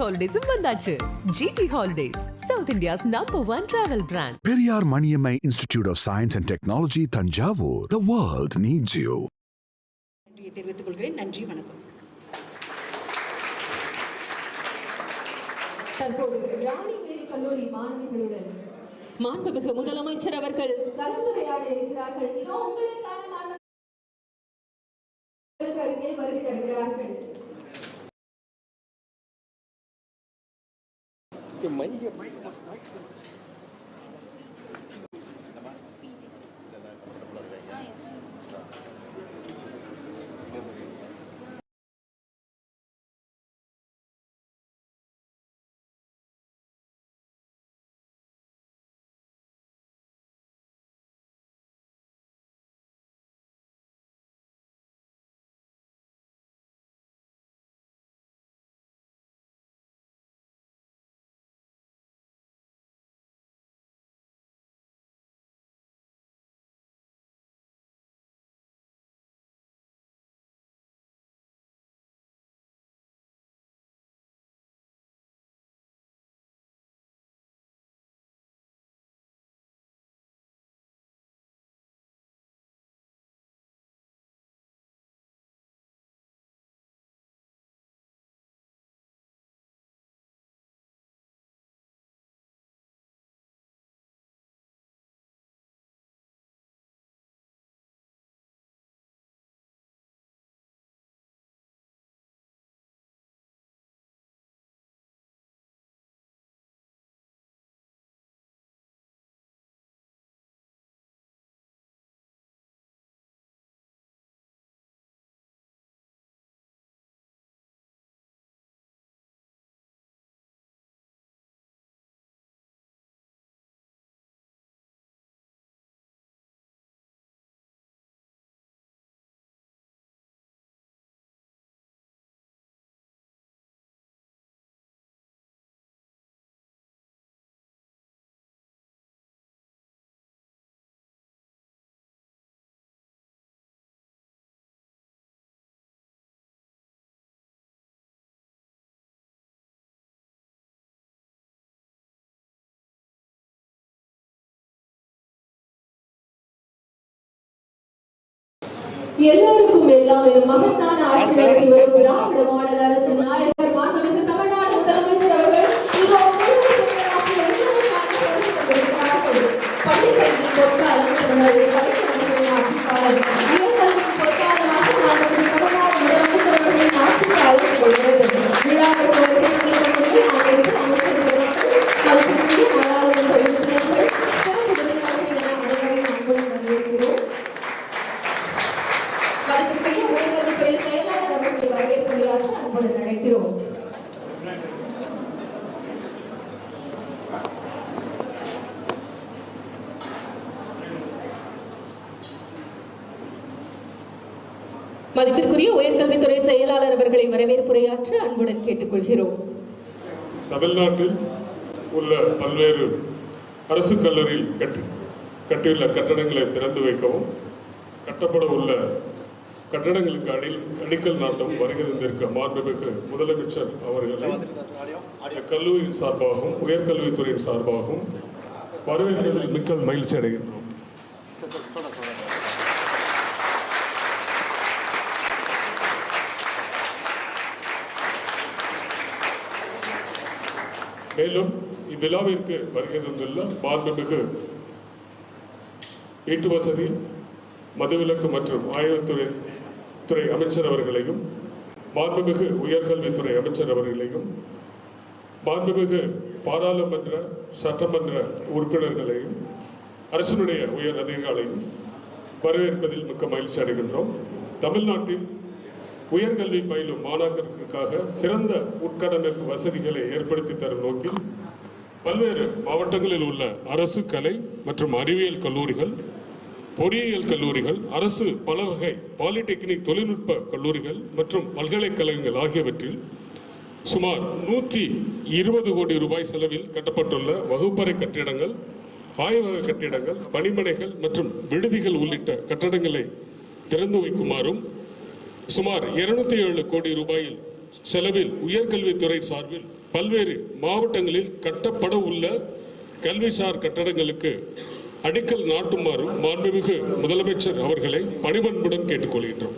ஹாலிடேஸும் வந்தாச்சு. GT holidays South India's number one travel brand Maniammai Institute of Science and Technology, Tanjavur. The world needs you. நன்றியை தெரிவித்துக் கொள்கிறேன். நன்றி வணக்கம். தற்போது ராணிமேரி கல்லூரி மாணவிகளுடன் மாண்புமிகு முதலமைச்சர் அவர்கள் கலந்துரையாட இருக்கிறார்கள். இதோ உங்களுக்கான மாணவர்களுக்கு அருகே வருகை தருகிறார்கள். manche. எல்லோருக்கும் எல்லாம் மகத்தான ஆட்சி நடத்தி வரும் திராவிட மாடல் அரசின் நாயகர் மாண்புமிகு தமிழ்நாடு முதலமைச்சர் அவர்கள். பள்ளிக்கல்வி பொற்காலம் தமிழருடைய கலைஞர்களின் ஆட்சிக்காலம். உயர்கல்வியின் பொற்காலமாக மாண்புமிகு தமிழ்நாடு முதலமைச்சர் அவர்களின் ஆட்சிக்காலம் திகழ்கிறது. விழாவிற்கு வருகை தந்திருக்கக்கூடிய மாண்புமிகு அமைச்சர் பெருமக்கள், மதிப்புக்குரிய நாடாளுமன்ற உறுப்பினர்கள், சிறப்பு விருந்தினர்கள் என அனைவரையும் அன்புடன் வரவேற்கிறோம். மதிப்புக்குரிய உயர்கல்வித்துறை செயலாளர் அவர்களை வரவேற்புரையாற்ற அன்புடன் அழைக்கிறோம் மதிப்பிற்குரிய உயர்கல்வித்துறை செயலாளர் அவர்களை வரவேற்புரையாற்ற அன்புடன் கேட்டுக்கொள்கிறோம். தமிழ்நாட்டில் உள்ள பல்வேறு அரசு கல்லூரியில் கட்டி கட்டியுள்ள கட்டடங்களை திறந்து வைக்கவும் கட்டப்பட உள்ள கட்டடங்களுக்கு அடில் அடிக்கல் நாட்டம் வருகிறந்திருக்க மாண்புமிகு முதலமைச்சர் அவர்களை கல்லூரியின் சார்பாகவும் உயர்கல்வித்துறையின் சார்பாகவும் வரவேற்பதில் மிக்க மகிழ்ச்சி அடைகின்றோம். மேலும் இவ்விழாவிற்கு வருகின்றதெல்லாம் தந்துள்ள வீட்டு வசதி மதுவிலக்கு மற்றும் ஆய்வுத்துறை துறை அமைச்சர் அவர்களையும் மாண்புமிகு உயர்கல்வித்துறை அமைச்சர் அவர்களையும் மாண்புமிகு பாராளுமன்ற சட்டமன்ற உறுப்பினர்களையும் அரசினுடைய உயர் அதிகாரிகளையும் வரவேற்பதில் மிக்க மகிழ்ச்சி அடைகின்றோம். தமிழ்நாட்டின் உயர்கல்வி பயிலும் மாணாக்கருக்காக சிறந்த உட்கட்டமைப்பு வசதிகளை ஏற்படுத்தி தரும் நோக்கில் பல்வேறு மாவட்டங்களில் உள்ள அரசு கலை மற்றும் அறிவியல் கல்லூரிகள் பொறியியல் கல்லூரிகள் அரசு பல வகை பாலிடெக்னிக் தொழில்நுட்ப கல்லூரிகள் மற்றும் பல்கலைக்கழகங்கள் ஆகியவற்றில் சுமார் நூற்றி இருபது கோடி ரூபாய் செலவில் கட்டப்பட்டுள்ள வகுப்பறை கட்டிடங்கள் ஆய்வக கட்டிடங்கள் பணிமனைகள் மற்றும் விடுதிகள் உள்ளிட்ட கட்டடங்களை திறந்து வைக்குமாறும் சுமார் இருநூத்தி ஏழு கோடி ரூபாயில் செலவில் உயர்கல்வித்துறை சார்பில் பல்வேறு மாவட்டங்களில் கட்டப்பட உள்ள கல்விசார் கட்டடங்களுக்கு அடிக்கல் நாட்டுமாறு மாண்புமிகு முதலமைச்சர் அவர்களை பணிபண்புடன் கேட்டுக்கொள்கின்றோம்.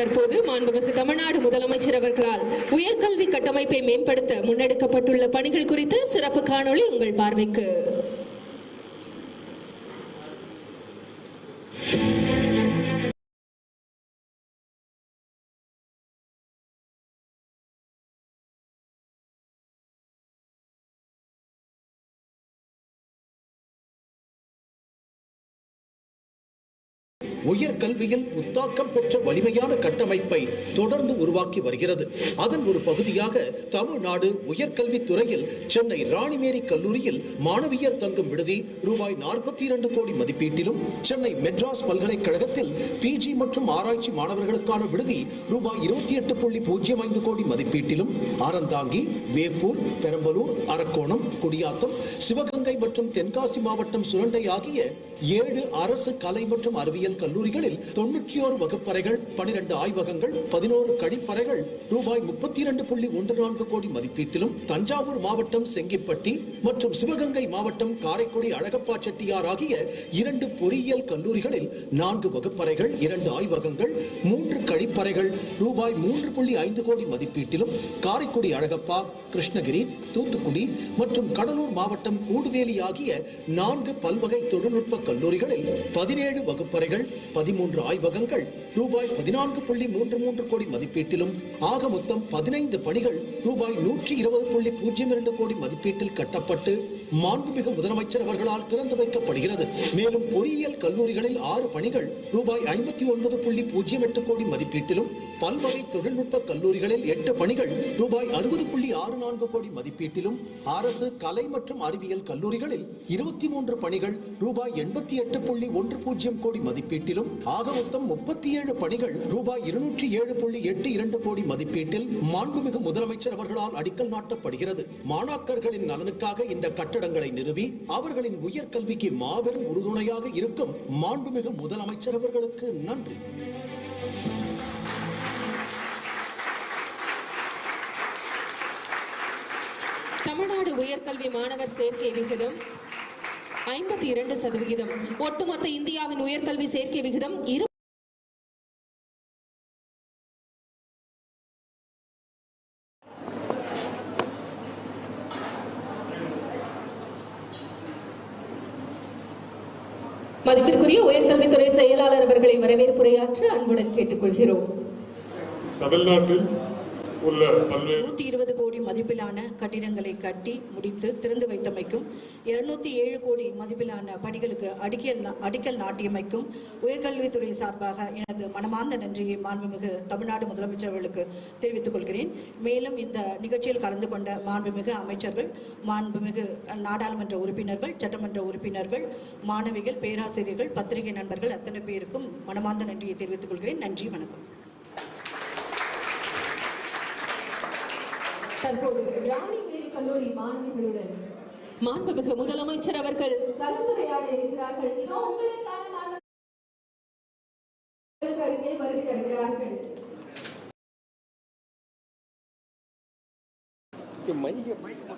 தற்போது மாண்புமிகு தமிழ்நாடு முதலமைச்சர் அவர்களால் உயர்கல்வி கட்டமைப்பை மேம்படுத்த முன்னெடுக்கப்பட்டுள்ள பணிகள் குறித்து சிறப்பு காணொளி உங்கள் பார்வைக்கு. உயர்கல்வியில் புத்தாக்கம் பெற்ற வலிமையான கட்டமைப்பை தொடர்ந்து உருவாக்கி வருகிறது. அதன் ஒரு பகுதியாக தமிழ்நாடு உயர்கல்வித்துறையில் சென்னை ராணிமேரி கல்லூரியில் மாணவியர் தங்கும் விடுதி ரூபாய் நாற்பத்தி இரண்டு கோடி மதிப்பீட்டிலும் சென்னை மெட்ராஸ் பல்கலைக்கழகத்தில் பிஜி மற்றும் ஆராய்ச்சி மாணவர்களுக்கான விடுதி ரூபாய் இருபத்தி எட்டு புள்ளி பூஜ்ஜியம் ஐந்து கோடி மதிப்பீட்டிலும் ஆரந்தாங்கி வேப்பூர் பெரம்பலூர் அரக்கோணம் குடியாத்தம் சிவகங்கை மற்றும் தென்காசி மாவட்டம் சுரண்டை ஆகிய ஏழு அரசு கலை மற்றும் அறிவியல் கல்லூரிகளில் தொன்னூற்றி ஓரு வகுப்பறைகள் பனிரெண்டு ஆய்வகங்கள் பதினோரு கழிப்பறைகள் ரூபாய் முப்பத்தி இரண்டு புள்ளி ஒன்று நான்கு கோடி மதிப்பீட்டிலும் தஞ்சாவூர் மாவட்டம் செங்கிப்பட்டி மற்றும் சிவகங்கை மாவட்டம் காரைக்குடி அழகப்பா செட்டியார் ஆகிய இரண்டு பொறியியல் கல்லூரிகளில் நான்கு வகுப்பறைகள் இரண்டு ஆய்வகங்கள் மூன்று கழிப்பறைகள் ரூபாய் மூன்று புள்ளி ஐந்து கோடி மதிப்பீட்டிலும் காரைக்குடி அழகப்பா கிருஷ்ணகிரி தூத்துக்குடி மற்றும் கடலூர் மாவட்டம் கூடுவேலி ஆகிய நான்கு பல்வகை தொழில்நுட்ப கல்லூரிகளில் பதினேழு வகுப்பறைகள் பதிமூன்று ஆய்வகங்கள் ரூபாய் பதினான்கு புள்ளி மூன்று மூன்று கோடி மதிப்பீட்டிலும் ஆக மொத்தம் பதினைந்து பணிகள் ரூபாய் நூற்றி இருபது புள்ளி பூஜ்ஜியம் இரண்டு கோடி மதிப்பீட்டில் கட்டப்பட்டு மாண்புமிகு முதலமைச்சர் அவர்களால் திறந்து வைக்கப்படுகிறது. மேலும் பொறியியல் கல்லூரிகளில் ஆறு பணிகள் ரூபாய் ஐம்பத்தி ஒன்பது புள்ளி பூஜ்ஜியம் எட்டு கோடி மதிப்பீட்டிலும் பல்வகை தொழில்நுட்ப கல்லூரிகளில் எட்டு பணிகள் ரூபாய் அறுபது புள்ளி ஆறு நான்கு கோடி மதிப்பீட்டிலும் அரசு கலை மற்றும் அறிவியல் கல்லூரிகளில் இருபத்தி மூன்று பணிகள் ரூபாய் எண்பத்தி எட்டு புள்ளி ஒன்று பூஜ்ஜியம் கோடி மதிப்பீட்டிலும் ஆக மொத்தம் முப்பத்தி ஏழு பணிகள் ரூபாய் இருநூற்றி ஏழு புள்ளி எட்டு இரண்டு கோடி மதிப்பீட்டில் மாண்புமிகு முதலமைச்சர் அவர்களால் அடிக்கல் நாட்டப்படுகிறது. மாணாக்கர்களின் நலனுக்காக இந்த கட்டடங்களை நிறுவி அவர்களின் உயர்கல்விக்கு மாபெரும் உறுதுணையாக இருக்கும் மாண்புமிகு முதலமைச்சர் அவர்களுக்கு நன்றி. தமிழ்நாடு உயர்கல்வி மாணவர் சேர்க்கை விகிதம் ஐம்பத்தி இரண்டு சதவிகிதம். ஒட்டுமொத்த இந்தியாவின் உயர்கல்வி சேர்க்கை விகிதம் இரு மதிப்பிற்குரிய உயர்கல்வித்துறை செயலாளர் அவர்களை வரவேற்புரையாற்ற அன்புடன் கேட்டுக்கொள்கிறோம். தமிழ்நாட்டில் உள்ள பல்வேறு நூற்றி இருபது கோடி மதிப்பிலான கட்டிடங்களை கட்டி முடித்து திறந்து வைத்தமைக்கும் இருநூத்தி ஏழு கோடி மதிப்பிலான பணிகளுக்கு அடிக்கல் அடிக்கல் நாட்டியமைக்கும் உயர்கல்வித்துறை சார்பாக எனது மனமார்ந்த நன்றியை மாண்புமிகு தமிழ்நாடு முதலமைச்சர்களுக்கு தெரிவித்துக் கொள்கிறேன். மேலும் இந்த நிகழ்ச்சியில் கலந்து கொண்ட மாண்புமிகு அமைச்சர்கள் மாண்புமிகு நாடாளுமன்ற உறுப்பினர்கள் சட்டமன்ற உறுப்பினர்கள் மாணவிகள் பேராசிரியர்கள் பத்திரிகை நண்பர்கள் அத்தனை பேருக்கும் மனமார்ந்த நன்றியை தெரிவித்துக் கொள்கிறேன். நன்றி வணக்கம். தற்போது ராணிவேல் கல்லூரி மாணவிகளுடன் மாண்புமிகு முதலமைச்சர் அவர்கள். கலந்துரையாட இருக்கிறார்கள். இதோ உங்களுக்கான நாங்கள் அருகே வருகை தருகிறார்கள். மைய மைய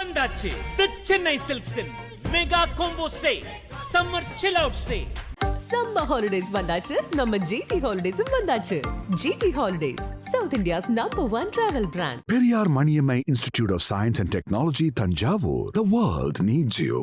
வந்தாச்சு. The Chennai சில்க்ஸின் mega combo say summer chill out say summer holidays வந்தாச்சு. நம்ம ஜிடி ஹாலிடேஸும் வந்தாச்சு. GT holidays South India's number one travel brand Periyar Maniammai Institute of Science and Technology, Tanjavur. The world needs you.